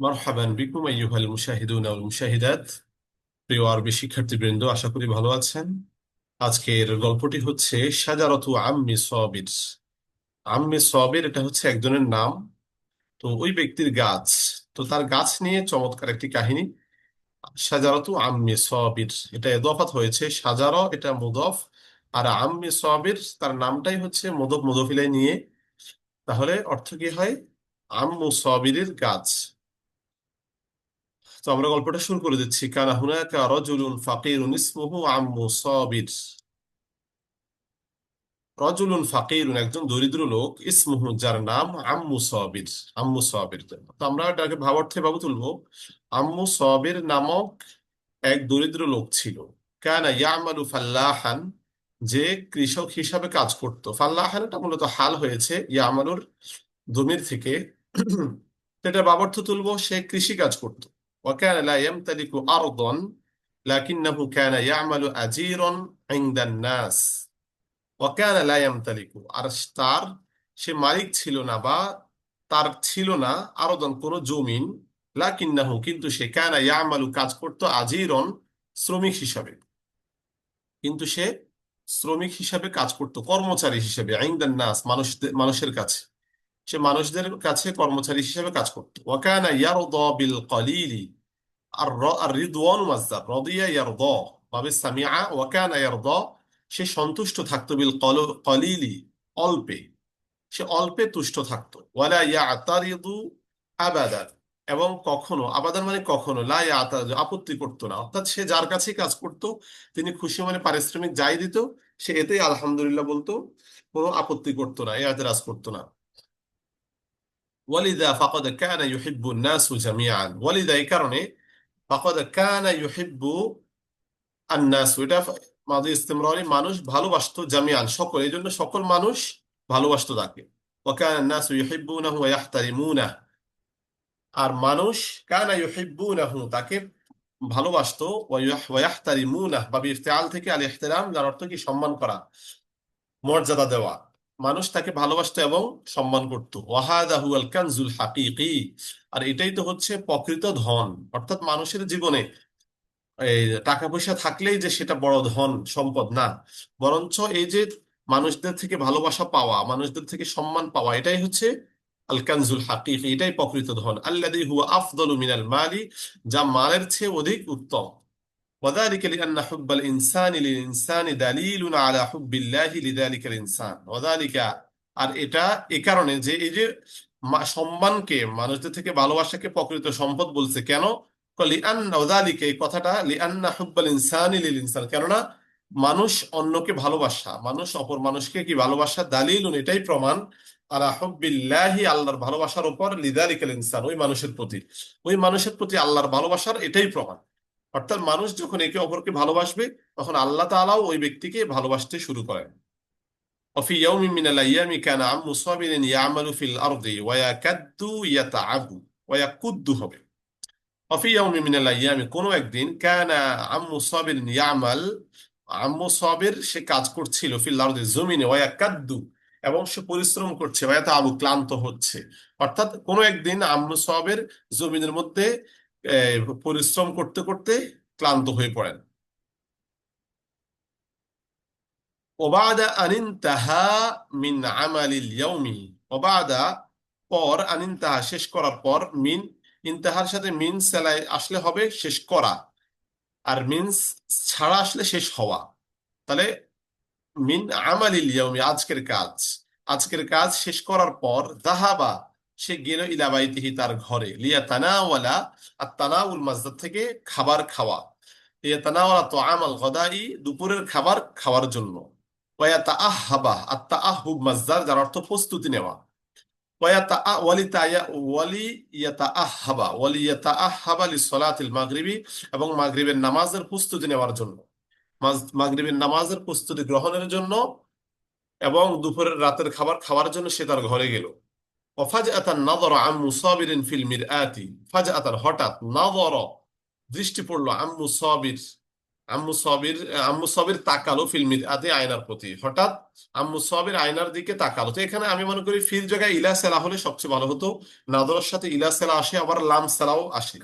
মারহাবান বিকুম আইয়ুহাল মুশাহিদুন ওয়াল মুশাহিদাত। প্রিয় আরবি শিক্ষার্থীবৃন্দ, আশা করি ভালো আছেন। আজকের গল্পটি হচ্ছে সাজারতু আম্মি সবির। আম্মি সবির এটা হচ্ছে একজনের নাম। তো ওই ব্যক্তির গাছ। তো তার গাছ নিয়ে চমৎকার একটি কাহিনী। সাজারতু আম্মি সবির, এটা এদফাত হয়েছে। সাজার এটা মুদফ। আর আম্মি সবির, তার নামটাই হচ্ছে মুদফ মুদফিলাই নিয়ে। তাহলে অর্থ কি হয়? আম্মু সবিরের গাছ। তো আমরা গল্পটা শুরু করে দিচ্ছি। কানা হুনাকা রাজুলুন ফাকিরুন ইসমুহু আম্মু সাবির। রজুলুন ফাকিরুন একজন দরিদ্র লোক, ইসমুহু যার নাম আম্মু সাবির আম্মু সাবির তো আমরা এটাকে ভাবার্থে ভাবে তুলবো। আম্মু সাবির নামক এক দরিদ্র লোক ছিল। কানা ইয়ামালু ফাল্লাহান, যে কৃষক হিসাবে কাজ করত। ফাল্লাহান এটা মূলত হাল হয়েছে ইয়ামালুর জমির থেকে। এটা বাবার্থ তুলবো, সে কৃষি কাজ করত। وكان لا يمتلك أرضا لكنه كان يعمل أجيرا عند الناس وكان لا يمتلك আর তার সে মালিক ছিল না বা তার ছিল না আরদন কোন জমিন লাকিন্নাহু কিন্তু সে কানা ইয়ামালু কাজ করত আজিরন শ্রমিক হিসাবে কিন্তু সে শ্রমিক হিসাবে কাজ করত কর্মচারী হিসেবে আইন্দান নাস মানুষদের মানুষের কাছে সে মানুষদের কাছে কর্মচারী হিসেবে কাজ করত। ওয়াকানা ইয়ারদা বিল কলিলি আর আর রিদওয়ান মাসদার রদিয়া ইয়ারদা বাবে সামিআ, ওয়াকানা ইয়ারদা, সে সন্তুষ্ট থাকতো বিল কলিলি অল্পে। সে অল্পে তুষ্ট থাকতো। ওয়ালা ইয়াতারিদু আবাদান। এবং কখনো, আবাদান মানে কখনো, লা ইয়াতারিদু, আপত্তি করতো না। অর্থাৎ সে যার কাছে কাজ করত, তিনি খুশি মানে পারিশ্রমিক যাই দিত, সে এতেই আলহামদুলিল্লাহ বলতো, কোনো আপত্তি করতো না, এতরাজ করতো না। ওয়ালিদা ফাকাদ কানা ইউহিব্বু নাসু জামিআন ওয়ালিদা এই কারণে ফাকাদ কানা ইউহিব্বু আন্নাসু এটা মাদি ইস্তিমরারি মানুষ ভালোবাসতো জামিয়ান সকল, এই জন্য সকল মানুষ ভালোবাসতো তাকে। নাসু ইউহিব্বুনাহু ওয়া ইয়াহতারিমুনাহু আর মানুষ কানা ইউহিব্বুনাহু তাকে ভালোবাসতো ওয়া ইয়াহতারিমুনাহু বা ইফতিআল থেকে আল ইহতিরাম যার অর্থ কি সম্মান করা, মর্যাদা দেওয়া। মানুষ তাকে ভালোবাসতো এবং সম্মান করত। ওয়াহাদাহু আল কানজুল হাকিকি। আর এটাই তো হচ্ছে প্রকৃত ধন। অর্থাৎ মানুষের জীবনে টাকা পয়সা থাকলেই যে সেটা বড় ধন, সম্পদ না। বরঞ্চ এই যে মানুষদের থেকে ভালোবাসা পাওয়া, মানুষদের থেকে সম্মান পাওয়া, এটাই হচ্ছে আল কানজুল হাকিকি। এটাই প্রকৃত ধন। আল্লাযী হুয়া আফদলু মিনাল মালি, যা মালের চেয়ে অধিক উত্তম। وذلك لأن حب الإنسان للإنسان دليل على حب الله لذلك الإنسان وذلك আর এটা এ কারণে যে এই যে সম্মানকে মানুষদের থেকে ভালোবাসাকে প্রকৃত সম্পদ বলছে কেন লিআন্না ওযালিকা এই কথাটা লিআন্না হুব্বাল ইনসানি লিল ইনসান কেননা মানুষ অন্যকে ভালোবাসা মানুষ অপর মানুষকে কি ভালোবাসা দালিলুন এটাই প্রমাণ আলা হুব্বিল্লাহি আল্লাহর ভালোবাসার উপর লিযালিকাল ইনসান ওই মানুষের প্রতি ওই মানুষের প্রতি আল্লাহর ভালোবাসার এটাই প্রমাণ অর্থাৎ মানুষ যখন একে অপরকে ভালোবাসবে তখন আল্লাহ তাআলাও ওই ব্যক্তিকে ভালোবাসতে শুরু করেন وفي يوم من الأيام كان عم صابر يعمل في الأرض ويكد يتعب ويكد হবে وفي يوم من الأيام কোনো একদিন كان عم صابر يعمل আম্মু সাবির সে কাজ করছিল ফিল আরদি জমিনে ওয়াকাদ্দু এবং সে পরিশ্রম করছে ওয়াতা আবু ক্লান্ত হচ্ছে অর্থাৎ কোনো একদিন আম্মু সাবির জমিনের মধ্যে পরিশ্রম করতে করতে ক্লান্ত হয়ে পড়েন। মিন পর শেষ করার পর মিন, ইন্তাহার সাথে মিন সেলাই আসলে হবে শেষ করা। আর মিনস ছাড়া আসলে শেষ হওয়া। তাহলে মিন আমালিল আজকের কাজ। আজকের কাজ শেষ করার পর দাহাবা সে গেল ইলাবাইতিহি তার ঘরে। লিয়া তানাওয়ালা আর তানাউল মাজদার থেকে খাবার খাওয়া। তানাওয়ালা তো আমাল গদাই দুপুরের খাবার খাওয়ার জন্য। ওয়া তাআহাবা আর তাআহুব মাজদার যার অর্থ প্রস্তুতি নেওয়া। এবং মাগরিবের নামাজের প্রস্তুতি নেওয়ার জন্য। মাগরিবের নামাজের প্রস্তুতি গ্রহণের জন্য এবং দুপুরের রাতের খাবার খাওয়ার জন্য সে তার ঘরে গেল। এখানে আমি মনে করি ফিল জায়গায় ইলা সেলা হলে সবচেয়ে ভালো হতো। নাদরের সাথে ইলা সেলা আসে, আবার লাম সেলাও আসে।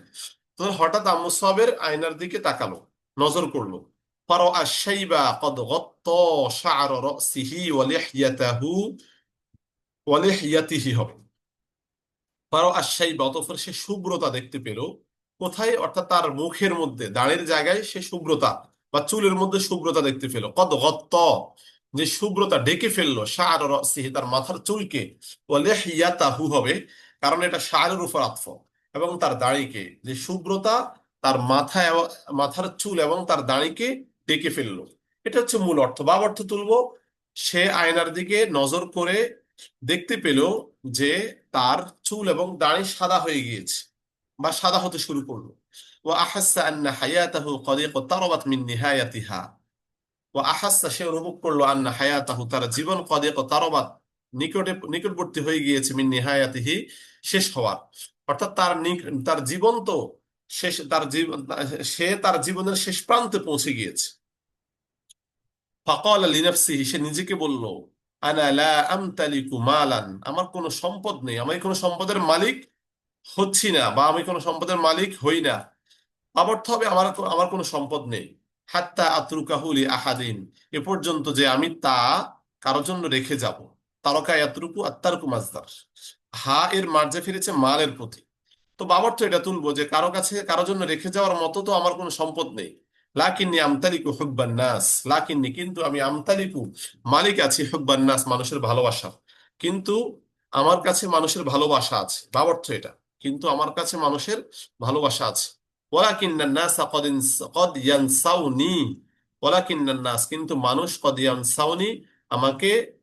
তো হঠাৎ আম্মু সবের আয়নার দিকে তাকালো, নজর করল। ফারো আশাইবা হবে। ফারো আশাইবা অতঃপর সে শুভ্রতা দেখতে পেল। কোথায়? অর্থাৎ তার মুখের মধ্যে, দাঁড়ের জায়গায় সে শুভ্রতা বা চুলের মধ্যে শুভ্রতা দেখতে পেল। কদ গত্ত, যে শুভ্রতা ডেকে ফেলল, শার রসিহি, তার মাথার চুলকে। ওয়ালিহিয়াতাহু হবে, কারণ এটা শারের উপর আতফ এবং তার দাড়িকে, যে শুভ্রতা তার মাথা মাথার চুল এবং তার দাঁড়িকে ডেকে ফেলল। এটা হচ্ছে মূল অর্থ। বা অর্থ তুলবো, সে আয়নার দিকে নজর করে দেখতে পেল যে তার চুল এবং দাড়ি সাদা হয়ে গিয়েছে বা সাদা হতে শুরু করল। ও আহাসা আন্না হায়াতাহু কদ ইকতারাবাত মিন নিহায়াতিহা। ও আহাসা সে অনুভব করল আন্না হায়াতাহু তার জীবন কদ ইকতারাবাত নিকটে, নিকটবর্তী হয়ে গিয়েছে মিন নিহায়াতিহি শেষ হওয়ার। অর্থাৎ তার তার জীবন তো শেষ, তার জীবন সে তার জীবনের শেষ প্রান্তে পৌঁছে গিয়েছে। ফাকাল লিনাফসিহি সে নিজেকে বলল আনা লা আমতালিকু মালান। আমার কোনো সম্পদ নেই। আমি কোনো সম্পদের মালিক হচ্ছি না বা আমি কোনো সম্পদের মালিক হই না। অর্থ হবে আমার আমার কোনো সম্পদ নেই। হাত্তা আতরুকাহু লি আহাদিন। এ পর্যন্ত যে আমি তা কারোর জন্য রেখে যাব। তারকা ইয়াতরুকু আত্মারকু মাজদার। হা এর মার্জে ফিরেছে মালের প্রতি। তো বাবর্থ এটা তুলবো যে কারও কাছে কারও জন্য রেখে যাওয়ার মতো তো আমার কোনো সম্পদ নেই। লাকিন্নি আমতালিকু হুব্বান নাস। লাকিন্নি কিন্তু আমি আমতালিকু মালিক আছি হুব্বান নাস, মানুষের ভালোবাসা। কিন্তু আমার কাছে মানুষের ভালোবাসা আছে। বাবর্থ এটা। কিন্তু আমার কাছে মানুষের ভালোবাসা আছে। ওয়ালাকিন্নান নাস কদ কদ ইয়ানসাউনি। ওয়ালাকিন্নান নাস। কিন্তু মানুষ কদ ইয়ানসাউনি আমাকে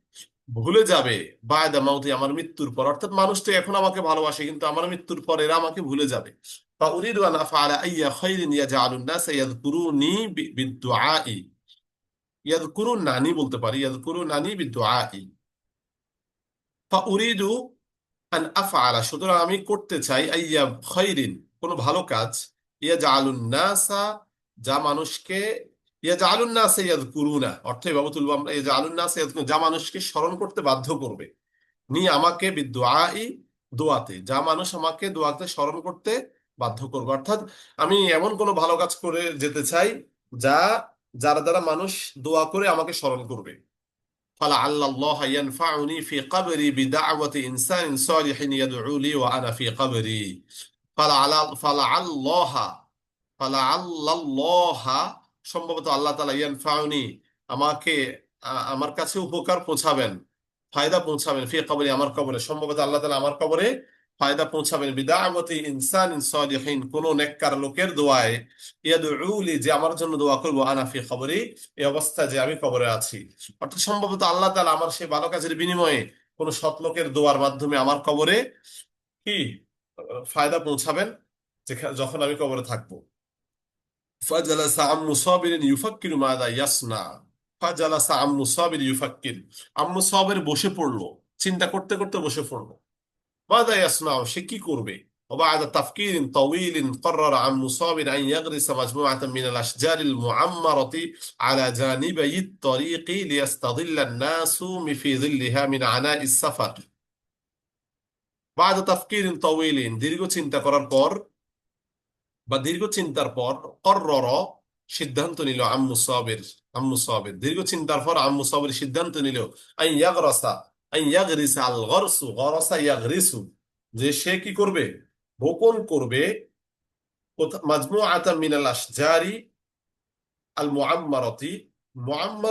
ভুলে যাবে বায়দা মাউতি আমার মৃত্যুর পর। অর্থাৎ মানুষ তো এখন আমাকে ভালোবাসে, কিন্তু আমার মৃত্যুর পর এরা আমাকে ভুলে যাবে। বা উরিদ ফালা আইয়া খাইরিন বিদুআই। নানি বলতে পারি নানি বিদুআই। ফা উরিদু আন আফআলা, সুতরাং আমি করতে চাই আইয়া খাইরিন, কোন ভালো কাজ। ইয়াজআলুন্নাসা যা মানুষকে যা মানুষকে স্মরণ করতে বাধ্য করবে। নি আমাকে দোয়াতে, যা মানুষ আমাকে দোয়াতে স্মরণ করতে বাধ্য করবে। অর্থাৎ আমি এমন কোন ভালো কাজ করে যেতে চাই, যা, যারা দ্বারা মানুষ দোয়া করে আমাকে স্মরণ করবে। ফালা আল্লাহ ফালা আল্লাহ ফালা আল্লাহ সম্ভবত আল্লাহ তালা ইয়ান ইয়ানফাউনি আমাকে আমার কাছে উপকার পৌঁছাবেন, ফায়দা পৌঁছাবেন, ফি কবরে আমার কবরে। সম্ভবত আল্লাহ তাআলা আমার কবরে ফায়দা পৌঁছাবেন। বিদাআওয়াতি ইনসান সালিহিন কোন নেককার লোকের দোয়ায় ইয়াদউলি যে আমার জন্য দোয়া করব, আনা ফি কবরি, এই অবস্থা যে আমি কবরে আছি। অর্থাৎ সম্ভবত আল্লাহ তাআলা আমার সেই ভালো কাজের বিনিময়ে কোন সৎ লোকের দোয়ার মাধ্যমে আমার কবরে কি, ফায়দা পৌঁছাবেন, যেখা- যখন আমি কবরে থাকব। فجلس عم صابر يفكر ماذا يصنع فجلس عم صابر يفكر আম্মু সাবির বসে পড়লো চিন্তা করতে করতে বসে পড়লো ماذا يصنع সে কি করবে وبعد تفكير طويل قرر عم صابر أن يغرس مجموعة من الأشجار المعمرة على جانبي الطريق ليستظل الناس في ظلها من عناء السفر بعد تفكير طويل দীর্ঘ চিন্তা করার পর বা দীর্ঘ চিন্তার পর কর্রর সিদ্ধান্ত নিল আম্মু সাবির আম্মু সাবির। দীর্ঘ চিন্তার পর আম্মু সাবির সিদ্ধান্ত নিল যে সে কি করবে? বপন করবে।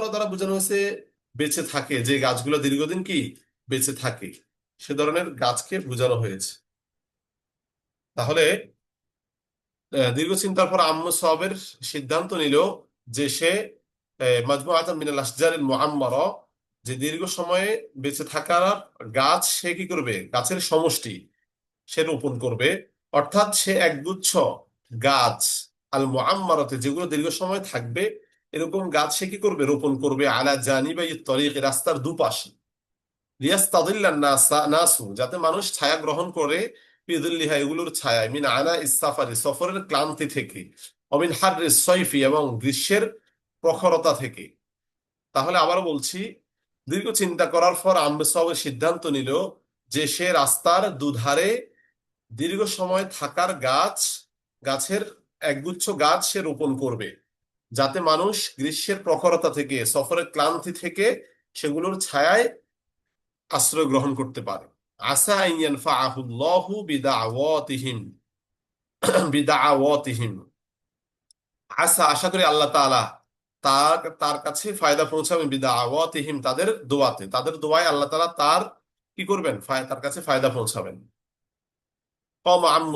দ্বারা বোঝানো হয়েছে, বেঁচে থাকে। যে গাছগুলো দীর্ঘদিন কি? বেঁচে থাকে। সে ধরনের গাছকে বোঝানো হয়েছে। তাহলে দীর্ঘ চিন্তার পর আম্মু সাহাবের সিদ্ধান্ত নিল যে সে মাজমুআতাম মিনাল আশজারিল মুআম্মারা, যে দীর্ঘ সময়ে বেঁচে থাকার গাছ সে কি করবে? গাছের সমষ্টি সে রোপণ করবে। অর্থাৎ সে একগুচ্ছ গাছ আল মুআম্মারাতে যেগুলো দীর্ঘ সময় থাকবে, এরকম গাছ সে কি করবে? রোপণ করবে আলা জানিবাই তরিক, রাস্তার দুপাশে। নাসা, নাসু, যাতে মানুষ ছায়া গ্রহণ করে বিদুল্লিহা, এগুলোর ছায়ায় মিন আনা ইসাফারি সফরের ক্লান্তি থেকে। অমিন হার্রি সৈফি, এবং গ্রীষ্মের প্রখরতা থেকে। তাহলে আবারও বলছি, দীর্ঘ চিন্তা করার পর আম্বে সবের সিদ্ধান্ত নিল যে সে রাস্তার দুধারে দীর্ঘ সময় থাকার গাছ, গাছের একগুচ্ছ গাছ সে রোপণ করবে। যাতে মানুষ গ্রীষ্মের প্রখরতা থেকে, সফরের ক্লান্তি থেকে সেগুলোর ছায়ায় আশ্রয় গ্রহণ করতে পারে। আসা আশা করি আল্লাহ তার কাছে ফায়দা পৌঁছাবেন, বিদাওয়াতিহিম তাদের দোয়াতে। তাদের দোয়ায় আল্লাহ তাআলা তার কি করবেন? তার কাছে ফায়দা পৌঁছাবেন। কম আম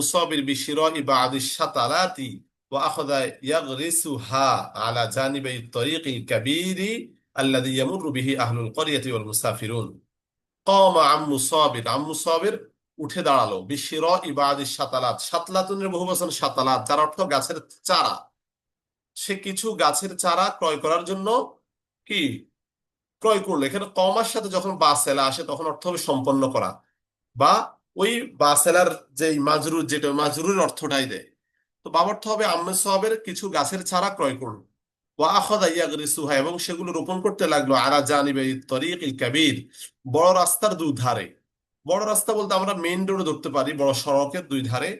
আলা জানিবাই তরিকিল কাবীরি আল্লাযী ইয়ামুরু বিহি আহলুল ক্বরিয়াতি ওয়াল কমা আম্মু সবের। আম্মু সবের উঠে দাঁড়াল। বিশ্বের ইবাদি সাতালাত। সাতলাতুনের মানে বহু বছর সাতালাত, যার অর্থ গাছের চারা। সে কিছু গাছের চারা ক্রয় করার জন্য কি? ক্রয় করল। এখানে কমার সাথে যখন বাসেলা আসে, তখন অর্থ হবে সম্পন্ন করা। বা ওই বাসেলার যে মাজরুর, যেটা মাজরুরের অর্থটাই দেয়। তো বাবার অর্থ হবে আম্মে সবের কিছু গাছের চারা ক্রয় করল। এবং সেগুলো রোপণ করতে লাগল আলা জানিবে তরিকিল কাবীর, বড় রাস্তার দুই ধারে। বড় রাস্তা বলতে আমরা মেইন রোডে ধরতে পারি, বড় সড়কের দুই ধারে।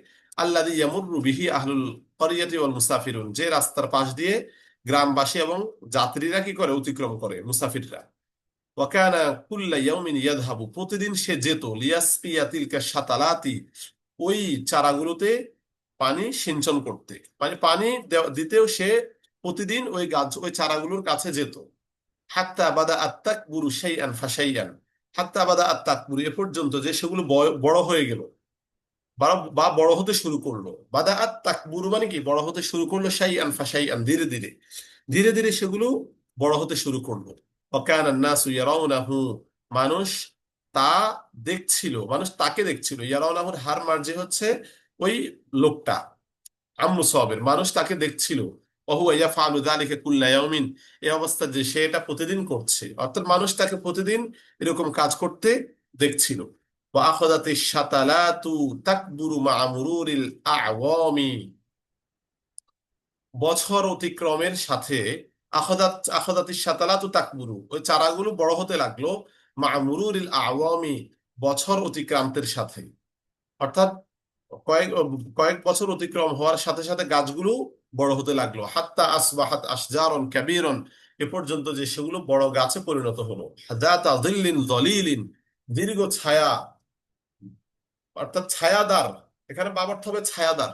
আল্লাযী ইয়ামুরু আহলুল ক্বরিয়াতি ওয়াল মুসাফিরুন, যে রাস্তার পাশ দিয়ে গ্রামবাসী এবং যাত্রীরা কি করে? অতিক্রম করে মুসাফিররা। ওয়াকানা কুল্লা ইয়াউমিন ইয়াযহাবু, প্রতিদিন সে যেত। লিয়াসপিয়া তিলকা শাতালাতি, ওই চারাগুলোতে পানি সিঞ্চন করতে। মানে পানি দিতেও সে প্রতিদিন ওই গাছ, ওই চারাগুলোর কাছে যেত। হাত্তা বাদা আত্তাকবুরু শাইআন ফাশাইআন। হাত্তা বাদা আত্তাকবুরু, এ পর্যন্ত যে সেগুলো বড় হয়ে গেল। বা বড় হতে শুরু করল। বাদা আত্তাকবুরু মানে কি? বড় হতে শুরু করল শাইআন ফাশাইআন, ধীরে ধীরে। ধীরে ধীরে সেগুলো বড় হতে শুরু করল। মানুষ তা দেখছিল, মানুষ তাকে দেখছিল। হার মার্জে হচ্ছে ওই লোকটা আম্মু সাবের। মানুষ তাকে দেখছিল। এই অবস্থা যে সে এটা প্রতিদিন করছে। অর্থাৎ মানুষ তাকে প্রতিদিন এরকম কাজ করতে দেখছিল। তাকবুরু মা বছর অতিক্রমের সাথে আখদাত তাকবুরু ওই চারাগুলো বড় হতে লাগল মা আওয়ামি বছর অতিক্রান্তের সাথে। অর্থাৎ কয়েক কয়েক বছর অতিক্রম হওয়ার সাথে সাথে গাছগুলো বড় হতে লাগল। হাত্তা আসবাহাত আশজারন কাবীরন। এ পর্যন্ত যে সেগুলো বড় গাছে পরিণত হলো। যলিলিন দীর্ঘ ছায়া। অর্থাৎ ছায়াদার। এখানে বাবার হবে ছায়াদার।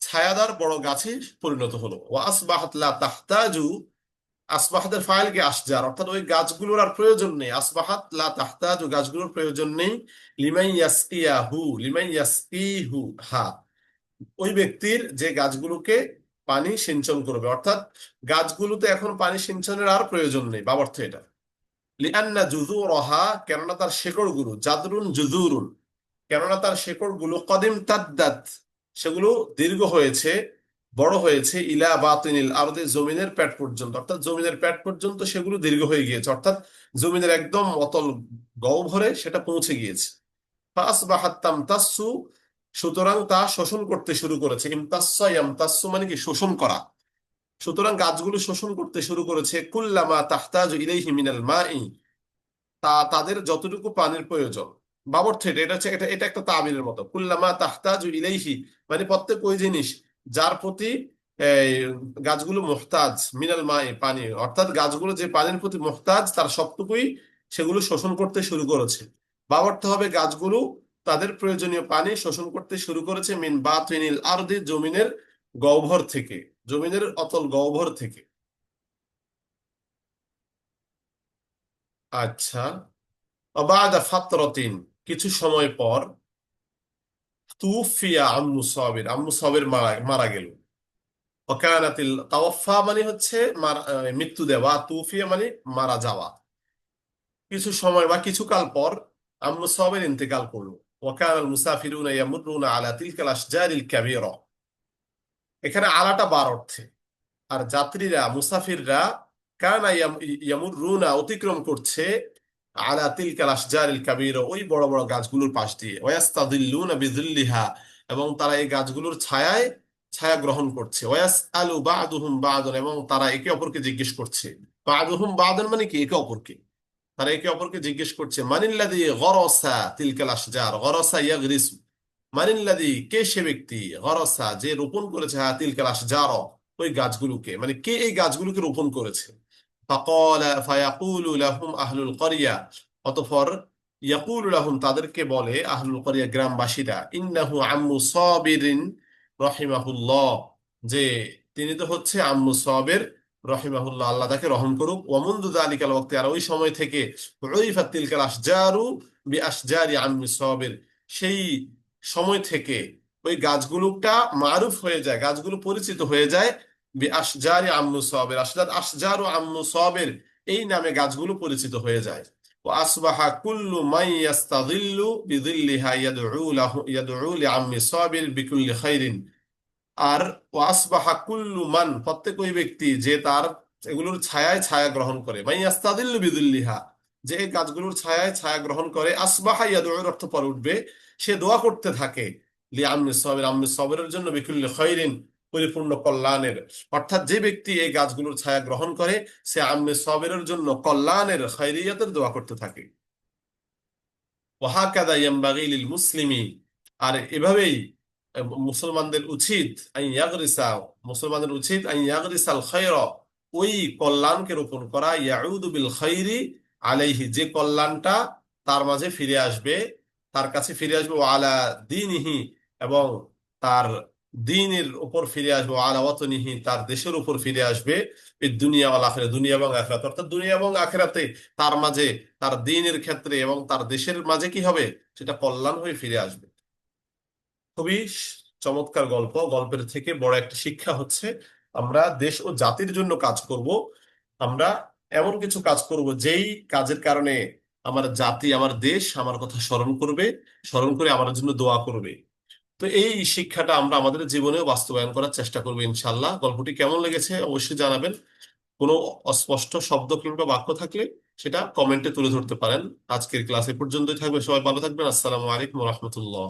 ছায়াদার বড় গাছে পরিণত হলো। ও আসবাহাত লা তাহতাজু। আসবাহাতের ফাইলকে আসজার অর্থাৎ ওই গাছগুলোর আর প্রয়োজন নেই। আসবাহাত লা তাহতাজু। গাছগুলোর প্রয়োজন নেই। লিমাই ইয়াসকিয়াহু। লিমাই ইয়াসকিহু হা। ওই ব্যক্তির যে গাছগুলোকে পানি সিঞ্চন করবে। অর্থাৎ গাছগুলোতে এখন পানি সিঞ্চনের আর প্রয়োজন নেই বাবার্থ এটা। লিআন্না জুযুরহা, কেননা তার শেকড়গুলো, জাদরুন জুজুরুন কেননা তার শেকড়গুলো কদিম তাদ্দাত সেগুলো দীর্ঘ হয়েছে, বড় হয়েছে, ইলা বাতিনিল আরদে, জমিনের প্যাট পর্যন্ত। অর্থাৎ জমিনের প্যাট পর্যন্ত সেগুলো দীর্ঘ হয়ে গিয়েছে। অর্থাৎ জমিনের একদম অতল গহ্বরে সেটা পৌঁছে গিয়েছে। ফাসবাহাত তামতাসসু সুতরাং তা শোষণ করতে শুরু করেছে ইয়ামতাসসু মানে কি? শোষণ করা। সুতরাং গাছগুলো শোষণ করতে শুরু করেছে, কুল্লামা তাহতাজ ইলাইহি মিনাল মাই। তা তাদের যতটুকু পানির প্রয়োজন। বাবর্থ এটা এটা হচ্ছে এটা এটা একটা তাবিরের মতো। কুল্লামা তাহতাজ ইলাইহি মানে প্রত্যেক ওই জিনিস যার প্রতি গাছগুলো মুহতাজ, মিনাল মাই, পানি, অর্থাৎ গাছগুলো যে পানির প্রতি মুহতাজ, তার সবটুকুই সেগুলো শোষণ করতে শুরু করেছে। বাবর্থ হবে গাছগুলো তাদের প্রয়োজনীয় পানি শোষণ করতে শুরু করেছে মিন বাতিনিল আরদি জমিনের গহ্বর থেকে, জমিনের অতল গহ্বর থেকে। আচ্ছা। অবাদা ফাতরাতিন, কিছু সময় পর তুফিয়া আম্মু সাবির আম্মু সাবির মারা মারা গেল। ওকানাতিল তাওয়াফা মানে হচ্ছে মৃত্যু দেওয়া তুফিয়া মানে মারা যাওয়া। কিছু সময় বা কিছু কাল পর আম্মু সাবির ইন্তেকাল করল। ওয়াকান আল মুসাফিরুনা ইয়ামুরুনা আলা তিলকাল আশজারিল কাবীরা এখানে আলাটা বার অর্থে আর যাত্রীরা, মুসাফিররা কানা ইয়াম- ইয়ামুরুনা অতিক্রম করছে আলা তিলকাল আশজারিল কাবীরা, ওই বড় বড় গাছগুলোর পাশ দিয়ে। ওয়াস্তাদিল্লুনা বিযিল্লিহা এবং তারা এই গাছগুলোর ছায়ায় ছায়া গ্রহণ করছে। ওয়াস আলু বাদুহুম বাদন এবং তারা একে অপরকে জিজ্ঞেস করছে। বাদুহুম বাদন মানে কি? একে অপরকে। তারা একে অপরকে জিজ্ঞেস করছে মানিল্লাদি গরসা তিলকাল আশজার? গরসা ইয়াগরিসু। মানিল্লাদি কে সে ব্যক্তি? গরসা, যে রোপণ করেছে। হ্যাঁ তিলকাল আশজার, ওই গাছগুলোকে। মানে কে এই গাছগুলোকে রোপণ করেছে? তাদেরকে বলে, আহলুল করিয়া গ্রামবাসীরা যে তিনি তো হচ্ছে আম্মু সাবির রহিমাহুল্লাহ, আল্লাহ তাকে রহম করুক। ওয়ামুন্দুদ আলী কাল আর ওই সময় থেকে তিলকাল আসজারু বি আসজারি আমি সবের সেই সময় থেকে ওই গাছগুলোটা মারুফ হয়ে যায়, গাছগুলো পরিচিত হয়ে যায় বি আসজারি আম্মু সবের আসজার আসজারু আম্মু সবের এই নামে গাছগুলো পরিচিত হয়ে যায়। ও আসবাহা কুল্লু মাই ইয়াস্তাদিল্লু বিদিল্লিহা ইয়াদউ লাহু ইয়াদউ লি আম্মি সবির বিকুল্লি খাইরিন। আর ওয়াসবাহা কুল্লু মান, প্রত্যেক ওই ব্যক্তি যে তার এগুলোর ছায়ায় ছায়া গ্রহণ করে। মাই ইয়াস্তাদিল্লু বিদুল্লিহা, যে এই গাছগুলোর ছায়ায় ছায়া গ্রহণ করে, আসবাহা ইয়াদুর অর্থ উঠবে, সে দোয়া করতে থাকে, লি আমনি সবের জন্য বিকুল্লি খৈরিন, পরিপূর্ণ কল্যাণের। অর্থাৎ যে ব্যক্তি এই গাছগুলোর ছায়া গ্রহণ করে, সে আমনি সবের জন্য কল্যাণের, খৈরিয়াতের দোয়া করতে থাকে। ওয়াহাকাদা ইয়ামবাগি লিল মুসলিমি, আর এভাবেই মুসলমানদের উচিত মুসলমানদের উচিত ওই কল্যাণকে রোপণ করা। ইয়াউদু বিল খাইরি আলাইহি, যে কল্যাণটা তার মাঝে ফিরে আসবে, তার কাছে ফিরে আসবে। ও আলা দীনিহি, এবং তার দিনের উপর ফিরে আসবে। আলা ওয়াতনিহি, তার দেশের উপর ফিরে আসবে। দুনিয়া ওয়াল আখিরাত, দুনিয়া এবং আখিরাত। অর্থাৎ দুনিয়া এবং আখিরাতে তার মাঝে, তার দিনের ক্ষেত্রে এবং তার দেশের মাঝে কি হবে? সেটা কল্যাণ হয়ে ফিরে আসবে। খুবই চমৎকার গল্প। গল্পের থেকে বড় একটা শিক্ষা হচ্ছে, আমরা দেশ ও জাতির জন্য কাজ করব। আমরা এমন কিছু কাজ করব যেই কাজের কারণে আমার জাতি, আমার দেশ আমার কথা স্মরণ করবে, স্মরণ করে আমার জন্য দোয়া করবে। তো এই শিক্ষাটা আমরা আমাদের জীবনেও বাস্তবায়ন করার চেষ্টা করব ইনশাল্লাহ গল্পটি কেমন লেগেছে অবশ্যই জানাবেন। কোনো অস্পষ্ট শব্দ কিংবা বাক্য থাকলে সেটা কমেন্টে তুলে ধরতে পারেন। আজকের ক্লাস এ পর্যন্তই থাকবে সবাই ভালো থাকবেন। আসসালামু আলাইকুম রহমতুল্লাহ।